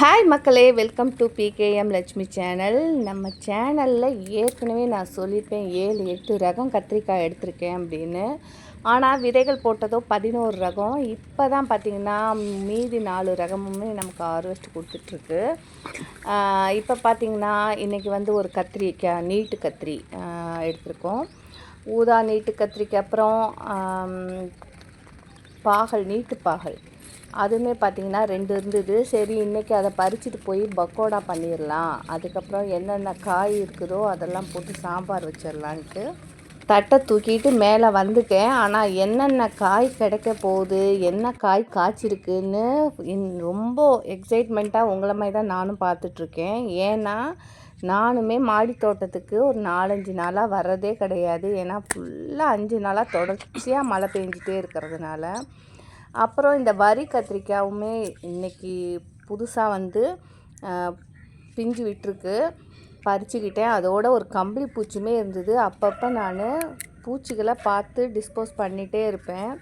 Hi மக்களே. Welcome to PKM Lakshmi channel நம்ம சேனலில் ஏற்கனவே நான் சொல்லியிருப்பேன் ஏழு எட்டு ரகம் கத்திரிக்காய் எடுத்திருக்கேன் அப்படின்னு. ஆனால் விதைகள் போட்டதோ பதினோரு ரகம். இப்போ தான் பார்த்திங்கன்னா மீதி நாலு ரகமுமே நமக்கு ஹார்வெஸ்ட் கொடுத்துட்ருக்கு. இப்போ பார்த்திங்கன்னா இன்றைக்கி வந்து ஒரு கத்திரிக்காய் நீட்டு கத்திரி எடுத்திருக்கோம். ஊதா நீட்டு கத்திரிக்கு அப்புறம் பாகல் நீட்டு பாகல். அதுவுமே பார்த்திங்கன்னா ரெண்டு இருந்தது. சரி இன்றைக்கி அதை பறிச்சுட்டு போய் பக்கோடா பண்ணிடலாம் அதுக்கப்புறம் என்னென்ன காய் இருக்குதோ அதெல்லாம் போட்டு சாம்பார் வச்சிடலான்ட்டு தட்டை தூக்கிட்டு மேலே வந்துட்டேன். ஆனால் என்னென்ன காய் கிடைக்க போகுது என்ன காய் காய்ச்சிருக்குன்னு இன்- ரொம்ப எக்ஸைட்மெண்ட்டாக உங்களை மாதிரி தான் நானும் பார்த்துட்ருக்கேன் ஏன்னா நானுமே மாடி தோட்டத்துக்கு ஒரு நாலஞ்சு நாளாக வர்றதே கிடையாது. ஏன்னா ஃபுல்லாக அஞ்சு நாளாக தொடர்ச்சியாக மழை பெஞ்சிட்டே இருக்கிறதுனால. அப்புறம் இந்த வரி கத்திரிக்காயுமே இன்றைக்கி புதுசாக வந்து பிஞ்சு விட்டுருக்கு. பறிச்சுக்கிட்டேன். அதோட ஒரு கம்பளி பூச்சியுமே இருந்தது. அப்பப்போ நான் பூச்சிகளை பார்த்து டிஸ்போஸ் பண்ணிகிட்டே இருப்பேன்.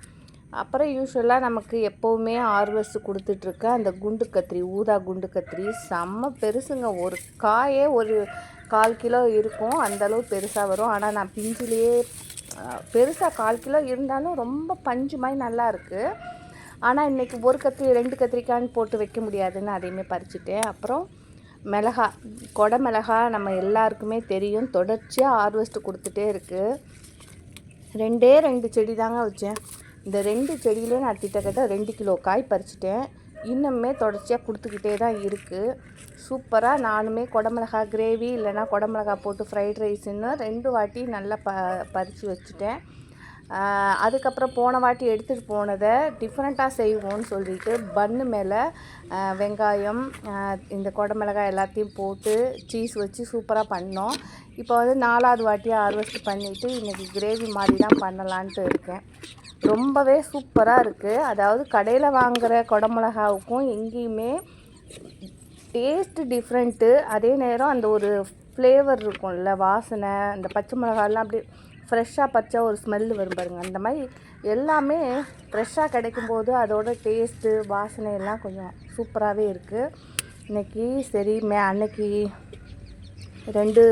அப்புறம் யூஸ்வலாக நமக்கு எப்போவுமே ஹார்வெஸ்ட் கொடுத்துட்ருக்க அந்த குண்டு கத்திரி ஊதா குண்டு கத்திரி செம்ம பெருசுங்க. ஒரு காயே ஒரு கால் கிலோ இருக்கும். அந்த அளவு பெருசாக வரும். ஆனால் நான் பிஞ்சிலேயே பெருசாக கால் கிலோ இருந்தாலும் ரொம்ப பஞ்சு மாதிரி நல்லா இருக்குது ஆனால் இன்றைக்கி ஒரு கத்திரி ரெண்டு கத்திரிக்கான்னு போட்டு வைக்க முடியாதுன்னு அதையுமே பறிச்சிட்டேன். அப்புறம் மிளகா கொடை மிளகா நம்ம எல்லாருக்குமே தெரியும். தொடர்ச்சியாக ஆர்வஸ்ட்டு கொடுத்துட்டே இருக்குது ரெண்டே ரெண்டு செடி தாங்க வச்சேன். இந்த ரெண்டு செடியிலையும் நான் கிட்டத்தட்ட ரெண்டு கிலோ காய் பறிச்சிட்டேன். இன்னுமே தொடர்ச்சியாக கொடுத்துக்கிட்டே தான் இருக்குது சூப்பராக நானுமே குடமிளகா கிரேவி இல்லைன்னா குடமிளகா போட்டு ஃப்ரைட் ரைஸுன்னு ரெண்டு வாட்டி நல்லா ப பறித்து வச்சுட்டேன். அதுக்கப்புறம் போன வாட்டி எடுத்துகிட்டு போனதை டிஃப்ரெண்ட்டாக செய்வோம்னு சொல்லிட்டு பன்னு மேலே வெங்காயம் இந்த குடமிளகாய் எல்லாத்தையும் போட்டு சீஸ் வச்சு சூப்பராக பண்ணோம். இப்போ வந்து நாலாவது வாட்டியாக ஹார்வெஸ்ட் பண்ணிவிட்டு இன்றைக்கி கிரேவி மாதிரி தான் பண்ணலான்ட்டு இருக்கேன். ரொம்பவே சூப்பராக இருக்குது அதாவது கடையில் வாங்குகிற குடமிளகாவுக்கும் எங்கேயுமே டேஸ்ட்டு டிஃப்ரெண்ட்டு அதே நேரம் அந்த ஒரு ஃப்ளேவர் இருக்கும்ல வாசனை அந்த பச்சை மிளகாலாம் அப்படியே ஃப்ரெஷ்ஷாக பச்சை ஒரு ஸ்மெல் வரும் பாருங்க. அந்த மாதிரி எல்லாமே ஃப்ரெஷ்ஷாக கிடைக்கும்போது அதோட டேஸ்ட்டு வாசனை எல்லாம் கொஞ்சம் சூப்பராகவே இருக்குது இன்னைக்கு சரி மே அன்னைக்கு ரெண்டு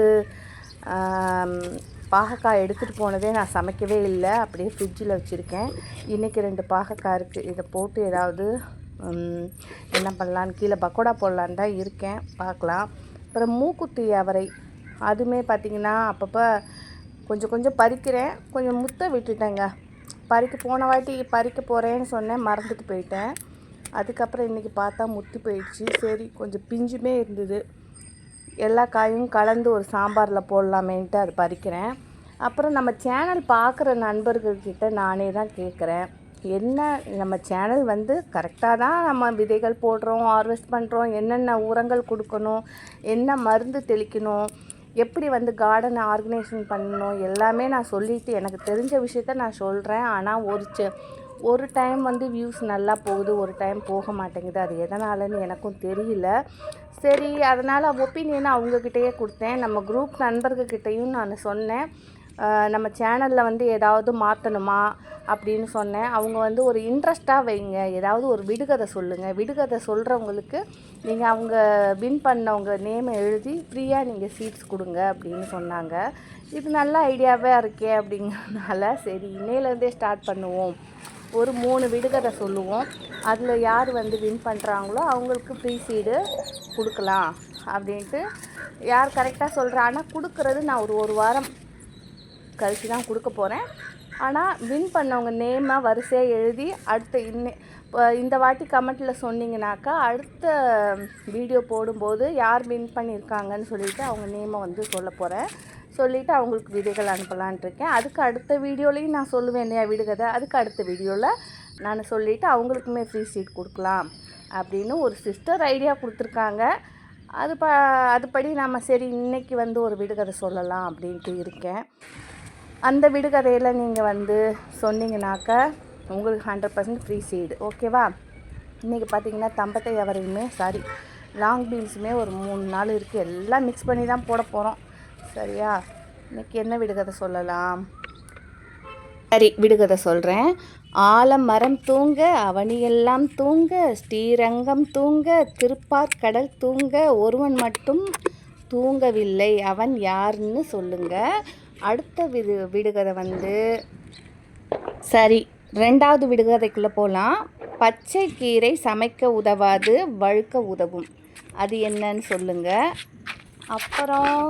பாகக்காய் எடுத்துகிட்டு போனதே நான் சமைக்கவே இல்லை. அப்படியே ஃப்ரிட்ஜில் வச்சுருக்கேன். இன்றைக்கி ரெண்டு பாகக்காய் இருக்குது இதை போட்டு ஏதாவது என்ன பண்ணலான்னு கீழே பக்கோடா போடலான்னு தான் இருக்கேன். பார்க்கலாம். அப்புறம் மூக்குத்தி அவரை. அதுவுமே பார்த்திங்கன்னா அப்பப்போ கொஞ்சம் கொஞ்சம் பறிக்கிறேன். கொஞ்சம் முத்த விட்டுட்டேங்க. பறிக்க போன வாட்டி பறிக்க போகிறேன்னு சொன்னேன். மறந்துட்டு போயிட்டேன். அதுக்கப்புறம் இன்றைக்கி பார்த்தா முத்தி போயிடுச்சு. சரி கொஞ்சம் பிஞ்சுமே இருந்தது. எல்லா காயும் கலந்து ஒரு சாம்பாரில் போடலாமேன்ட்டு அது பறிக்கிறேன். அப்புறம் நம்ம சேனல் பார்க்குற நண்பர்கள்கிட்ட நானே தான் கேட்குறேன் என்ன நம்ம சேனல் வந்து கரெக்டாக தான் நம்ம விதைகள் போடுறோம் ஹார்வெஸ்ட் பண்ணுறோம் என்னென்ன உரங்கள் கொடுக்கணும் என்ன மருந்து தெளிக்கணும் எப்படி வந்து கார்டனை ஆர்கனைசேஷன் பண்ணணும் எல்லாமே நான் சொல்லிவிட்டு எனக்கு தெரிஞ்ச விஷயத்த நான் சொல்கிறேன் ஆனால் ஒரு செ ஒரு டைம் வந்து வியூஸ் நல்லா போகுது ஒரு டைம் போக மாட்டேங்குது. அது எதனாலன்னு எனக்கும் தெரியல. சரி அதனால் ஒப்பீனியனை அவங்கக்கிட்டேயே கொடுத்தேன். நம்ம குரூப் நண்பர்கள்கிட்டையும் நான் சொன்னேன். நம்ம சேனலில் வந்து ஏதாவது மாற்றணுமா அப்படின்னு சொன்னேன். அவங்க வந்து ஒரு இன்ட்ரெஸ்ட்டாக வைங்க. ஏதாவது ஒரு விடுகதை சொல்லுங்கள் விடுகதை சொல்கிறவங்களுக்கு நீங்கள் அவங்க வின் பண்ணவங்க நேமை எழுதி ஃப்ரீயாக நீங்கள் சீட்ஸ் கொடுங்க அப்படின்னு சொன்னாங்க. இது நல்ல ஐடியாவே இருக்கே அப்படிங்கிறதுனால சரி இன்னையிலேருந்தே ஸ்டார்ட் பண்ணுவோம். ஒரு மூணு விடுகதை சொல்லுவோம். அதில் யார் வந்து வின் பண்ணுறாங்களோ அவங்களுக்கு ஃப்ரீ சீடு கொடுக்கலாம் அப்படின்ட்டு. யார் கரெக்டாக சொல்கிறா ஆனால் கொடுக்குறது நான் ஒரு ஒரு வாரம் கழித்து தான் கொடுக்க போகிறேன் ஆனால் வின் பண்ணவங்க நேமாக வரிசையாக எழுதி அடுத்த இன்னே இப்போ இந்த வாட்டி கமெண்ட்டில் சொன்னீங்கனாக்கா அடுத்த வீடியோ போடும்போது யார் வின் பண்ணியிருக்காங்கன்னு சொல்லிட்டு அவங்க நேமை வந்து சொல்ல போகிறேன் சொல்லிவிட்டு அவங்களுக்கு விதைகள் அனுப்பலான்ட்டு இருக்கேன். அதுக்கு அடுத்த வீடியோலையும் நான் சொல்லுவேன் இல்லையா விடுகதை அதுக்கு அடுத்த வீடியோவில் நான் சொல்லிவிட்டு அவங்களுக்குமே ஃப்ரீ சீட் கொடுக்கலாம் அப்படின்னு ஒரு சிஸ்டர் ஐடியா கொடுத்துருக்காங்க. அது ப அதுபடி நம்ம சரி இன்னைக்கு வந்து ஒரு விடுகதை சொல்லலாம் அப்படின்ட்டு இருக்கேன். அந்த விடுகதையில் நீங்கள் வந்து சொன்னீங்கனாக்கா உங்களுக்கு ஹண்ட்ரட் பர்சன்ட் ஃப்ரீ சீடு ஓகேவா இன்றைக்கி பார்த்தீங்கன்னா தம்பட்டை அவரையுமே சாரி லாங் பீன்ஸுமே ஒரு மூணு நாள் இருக்குது எல்லாம் மிக்ஸ் பண்ணி தான் போட போகிறோம் சரியா? இன்னைக்கு என்ன விடுகதை சொல்லலாம்? சரி விடுகதை சொல்கிறேன் ஆலமரம் தூங்க அவனியெல்லாம் தூங்க ஸ்ரீரங்கம் தூங்க திருப்பார்கடல் தூங்க ஒருவன் மட்டும் தூங்கவில்லை அவன் யாருன்னு சொல்லுங்க. அடுத்த விடு விடுகதை வந்து சரி ரெண்டாவது விடுகதைக்குள்ளே போகலாம் பச்சை கீரை சமைக்க உதவாது வழுக்க உதவும். அது என்னன்னு சொல்லுங்கள் அப்புறம்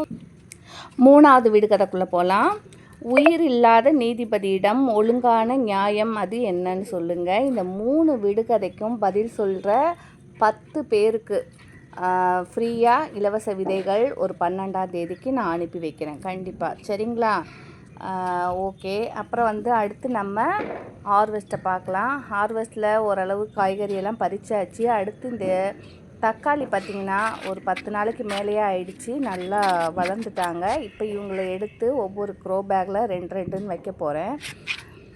மூணாவது விடுகதைக்குள்ளே போகலாம் உயிர் இல்லாத நீதிபதியிடம் ஒழுங்கான நியாயம் அது என்னன்னு சொல்லுங்கள் இந்த மூணு விடுகதைக்கும் பதில் சொல்கிற பத்து பேருக்கு ஃப்ரீயாக இலவச விதைகள் ஒரு பன்னெண்டாம் தேதிக்கு நான் அனுப்பி வைக்கிறேன். கண்டிப்பாக சரிங்களா? ஓகே. அப்புறம் வந்து அடுத்து நம்ம ஹார்வெஸ்ட்டை பார்க்கலாம். ஹார்வெஸ்ட்டில் ஓரளவு காய்கறியெல்லாம் பறிச்சாச்சு. அடுத்து இந்த தக்காளி பார்த்திங்கன்னா ஒரு பத்து நாளைக்கு மேலேயே ஆயிடுச்சு. நல்லா வளர்ந்துட்டாங்க. இப்போ இவங்களை எடுத்து ஒவ்வொரு க்ரோ பேக்கில் ரெண்டு ரெண்டுன்னு வைக்க போகிறேன்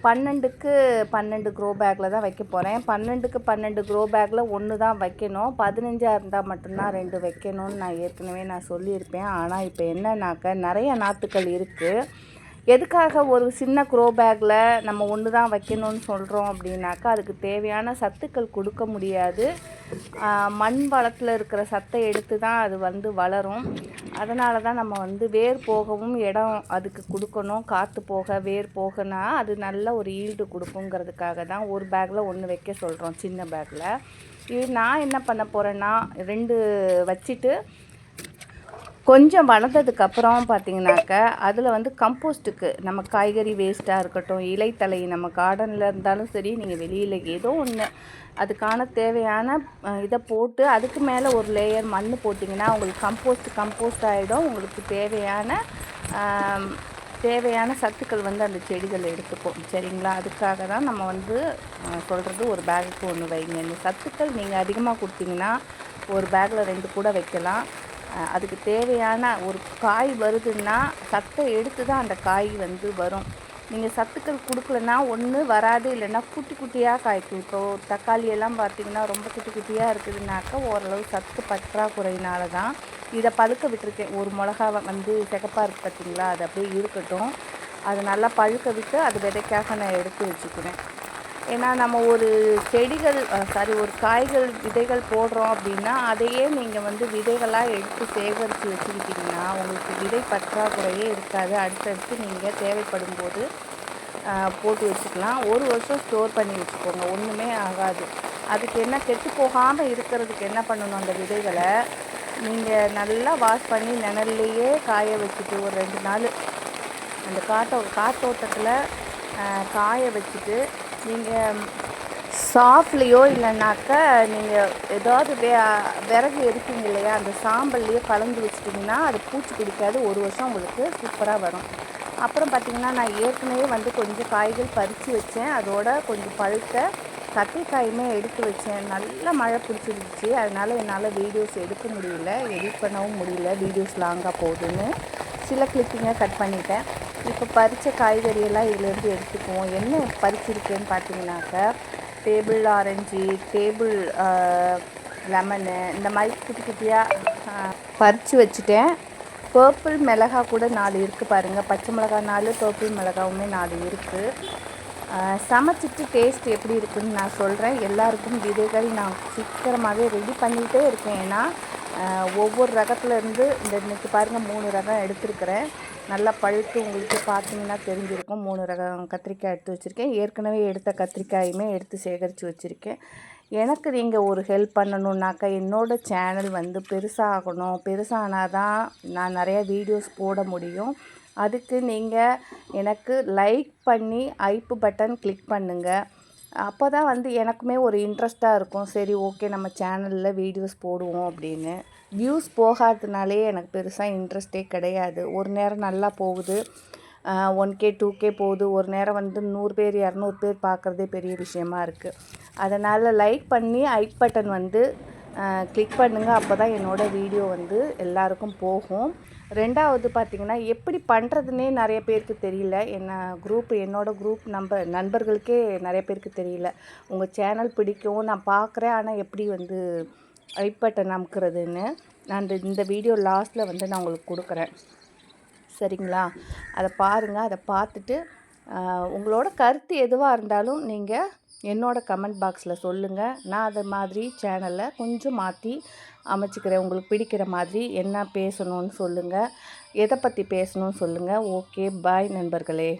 பன்னெண்டுக்கு பன்னெண்டு க்ரோ பேக்கில் தான் வைக்க போகிறேன் பன்னெண்டுக்கு பன்னெண்டு க்ரோ பேக்கில் ஒன்று தான் வைக்கணும். பதினஞ்சாக இருந்தால் மட்டும்தான் ரெண்டு வைக்கணும்னு நான் ஏற்கனவே நான் சொல்லியிருப்பேன். ஆனால் இப்போ என்னன்னாக்க நிறைய நாற்றுக்கள் இருக்குது எதுக்காக ஒரு சின்ன க்ரோ பேக்கில் நம்ம ஒன்று தான் வைக்கணும்னு சொல்கிறோம் அப்படின்னாக்கா அதுக்கு தேவையான சத்துக்கள் கொடுக்க முடியாது. மண் வளத்தில் இருக்கிற சத்தை எடுத்து தான் அது வந்து வளரும். அதனால தான் நம்ம வந்து வேர் போகவும் இடம் அதுக்கு கொடுக்கணும். காற்று போக வேர் போகனா அது நல்ல ஒரு ஈல்டு கொடுக்குங்கிறதுக்காக தான் ஒரு பேக்கில் ஒன்று வைக்க சொல்கிறோம் சின்ன பேக்கில் இது நான் என்ன பண்ண போகிறேன்னா ரெண்டு வச்சுட்டு கொஞ்சம் வளர்ந்ததுக்கப்புறம் பார்த்தீங்கன்னாக்க அதில் வந்து கம்போஸ்ட்டுக்கு நம்ம காய்கறி வேஸ்ட்டாக இருக்கட்டும் இலைத்தலை நம்ம கார்டனில் இருந்தாலும் சரி நீங்கள் வெளியில் ஏதோ ஒன்று அதுக்கான தேவையான இதை போட்டு அதுக்கு மேலே ஒரு லேயர் மண் போட்டிங்கன்னா உங்களுக்கு கம்போஸ்ட் கம்போஸ்ட் ஆகிடும் உங்களுக்கு தேவையான தேவையான சத்துக்கள் வந்து அந்த செடிகள் எடுத்துக்கும். சரிங்களா? அதுக்காக தான் நம்ம வந்து சொல்கிறது ஒரு பேகுக்கு ஒன்று வைங்க. இந்த சத்துக்கள் நீங்கள் அதிகமாக கொடுத்தீங்கன்னா ஒரு பேக்கில் ரெண்டு கூட வைக்கலாம். அதுக்கு தேவையான ஒரு காய் வருதுன்னா சத்தை எடுத்து தான் அந்த காய் வந்து வரும். நீங்கள் சத்துக்கள் கொடுக்கலன்னா ஒன்று வராது இல்லைன்னா குட்டி குட்டியாக காய்க்கும் இப்போ தக்காளி எல்லாம் பார்த்தீங்கன்னா ரொம்ப குட்டி குட்டியாக இருக்குதுனாக்கா ஓரளவு சத்து பற்றாக்குறையினால தான் இதை பழுக்க விட்டுருக்கேன். ஒரு மிளகாவை வந்து சிகப்பாக இருக்குது பார்த்தீங்களா அது அப்படியே இருக்கட்டும். அதை நல்லா பழுக்க விட்டு அது விதைக்காக நான் எடுத்து வச்சுக்கிறேன். ஏன்னா நம்ம ஒரு செடிகள் சாரி ஒரு காய்கள் விதைகள் போடுறோம் அப்படின்னா அதையே நீங்கள் வந்து விதைகளாக எடுத்து சேகரித்து வச்சுக்கிட்டிங்கன்னா உங்களுக்கு விதை பற்றாக்குறையே இருக்காது. அடுத்தடுத்து நீங்கள் தேவைப்படும் போது போட்டு வச்சுக்கலாம். ஒரு வருஷம் ஸ்டோர் பண்ணி வச்சுக்கோங்க. ஒன்றுமே ஆகாது. அதுக்கு என்ன கெட்டு போகாமல் இருக்கிறதுக்கு என்ன பண்ணணும் அந்த விதைகளை? நீங்கள் நல்லா வாஷ் பண்ணி நிழல்லையே காய வச்சுட்டு ஒரு ரெண்டு நாள் அந்த காட்டோ காத்தோட்டத்தில் காய வச்சுட்டு நீங்கள் சாஃப்ட்லேயோ இல்லைனாக்கா நீங்கள் ஏதாவது வே விறகு எரிப்பீங்க இல்லையா அந்த சாம்பல்லையோ கலந்து வச்சிட்டிங்கன்னா அது பூச்சி பிடிக்காது ஒரு வருஷம் உங்களுக்கு சூப்பராக வரும். அப்புறம் பார்த்திங்கன்னா நான் ஏற்கனவே வந்து கொஞ்சம் காய்கள் பறித்து வச்சேன். அதோட கொஞ்சம் பழுத்த கத்திரிக்காயுமே எடுத்து வச்சேன். நல்ல மழை பிடிச்சிருந்துச்சு. அதனால் என்னால் வீடியோஸ் எடுக்க முடியல எடிட் பண்ணவும் முடியல. வீடியோஸ் லாங்காக போகுதுன்னு சில கிளிப்பிங்கை கட் பண்ணிட்டேன். இப்போ பறித்த காய்கறியெல்லாம் இதுலேருந்து எடுத்துக்குவோம். என்ன பறிச்சிருக்கேன்னு பார்த்தீங்கன்னாக்கா டேபிள் ஆரஞ்சு டேபிள் லெமனு இந்த மாதிரி குட்டி குட்டியாக பறித்து வச்சுட்டேன். பர்பிள் மிளகா கூட நாலு இருக்குது பாருங்கள் பச்சை மிளகா நாலு பர்பிள் மிளகாவுமே நாலு இருக்குது சமைச்சிட்டு டேஸ்ட் எப்படி இருக்குதுன்னு நான் சொல்கிறேன் எல்லாருக்கும் விதைகள் நான் சீக்கிரமாகவே ரெடி பண்ணிகிட்டே இருக்கேன். ஏன்னா ஒவ்வொரு ரகத்துலேருந்து இந்த இன்னைக்கு பாருங்கள் மூணு ரகம் எடுத்திருக்கிறேன். நல்லா பழுத்து உங்களுக்கு பார்த்தீங்கன்னா தெரிஞ்சிருக்கும். மூணு ரகம் கத்திரிக்காய் எடுத்து வச்சுருக்கேன். ஏற்கனவே எடுத்த கத்திரிக்காயுமே எடுத்து சேகரித்து வச்சுருக்கேன். எனக்கு நீங்கள் ஒரு ஹெல்ப் பண்ணணுன்னாக்கா என்னோடய சேனல் வந்து பெருசாகணும். பெருசானால் தான் நான் நிறைய வீடியோஸ் போட முடியும். அதுக்கு நீங்கள் எனக்கு லைக் பண்ணி ஐப்பு பட்டன் கிளிக் பண்ணுங்கள் அப்போ தான் வந்து எனக்குமே ஒரு இன்ட்ரெஸ்ட்டாக இருக்கும். சரி ஓகே நம்ம சேனலில் வீடியோஸ் போடுவோம் அப்படின்னு. வியூஸ் போகாததுனாலே எனக்கு பெருசாக இன்ட்ரெஸ்டே கிடையாது. ஒரு நேரம் நல்லா போகுது. ஒன் கே டூ கே போகுது. ஒரு நேரம் வந்து நூறு பேர் இரநூறு பேர் பார்க்குறதே பெரிய விஷயமா இருக்குது அதனால் லைக் பண்ணி ஐக் பட்டன் வந்து கிளிக் பண்ணுங்கள் அப்போ தான் என்னோடய வீடியோ வந்து எல்லாருக்கும் போகும். ரெண்டாவது பார்த்திங்கன்னா எப்படி பண்ணுறதுனே நிறைய பேருக்கு தெரியல. என்ன குரூப் என்னோடய குரூப் நம்பர் நண்பர்களுக்கே நிறைய பேருக்கு தெரியல. உங்கள் சேனல் பிடிக்கும். நான் பார்க்குறேன் ஆனால் எப்படி வந்து ஐப் நமக்குறதுன்னு அமுக்கிறதுன்னு நான் இந்த இந்த வீடியோ லாஸ்ட்டில் வந்து நான் உங்களுக்கு கொடுக்குறேன். சரிங்களா? அதை பாருங்கள் அதை பார்த்துட்டு உங்களோட கருத்து எதுவாக இருந்தாலும் நீங்கள் என்னோடய கமெண்ட் பாக்ஸில் சொல்லுங்கள் நான் அது மாதிரி சேனலை கொஞ்சம் மாற்றி அமைச்சிக்கிறேன். உங்களுக்கு பிடிக்கிற மாதிரி என்ன பேசணும்னு சொல்லுங்கள் எதை பற்றி பேசணும்னு சொல்லுங்கள் ஓகே பாய் நண்பர்களே.